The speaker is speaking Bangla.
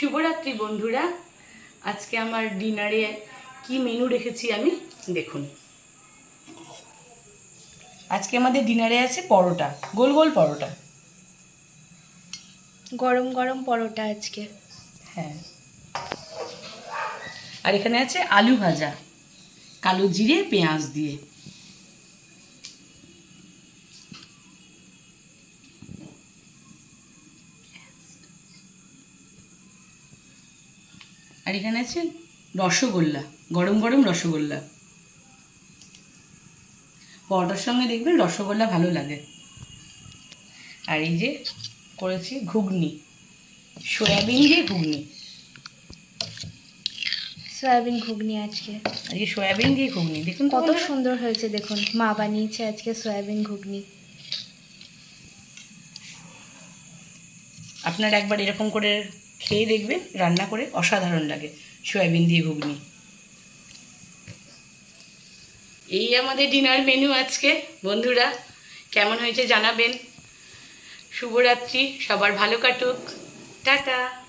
শুভরাত্রি বন্ধুরা। আজকে আমার ডিনারে কি মেনু রেখেছি আমি দেখুন। আজকে আমাদের ডিনারে আছে পরোটা গোল গোল পরোটা। গরম গরম পরোটা আজকে। হ্যাঁ। আর এখানে আছে আলু ভাজা কালো জিরে পেঁয়াজ দিয়ে। আর এখানে আছে রসগোল্লা গরম গরম রসগোল্লা। পরোটার সঙ্গে দেখবেন রসগোল্লা ভালো লাগে। আর এই যে করেছি ঘুগনি সয়াবিন দিয়ে ঘুগনি। সয়াবিন ঘুগনি আজকে। আজকে সয়াবিন দিয়ে ঘুগনি দেখুন কত সুন্দর হয়েছে দেখুন মা বানিয়েছে আজকে সয়াবিন ঘুগনি। আপনারা একবার এরকম করে খেয়ে দেখবেন রান্না করে অসাধারণ লাগে, সয়াবিন দিয়ে ঘুগনি। এই আমাদের ডিনার মেনু আজকে। বন্ধুরা, কেমন হয়েছে জানাবেন। শুভরাত্রি, সবার ভালো কাটুক। টাটা!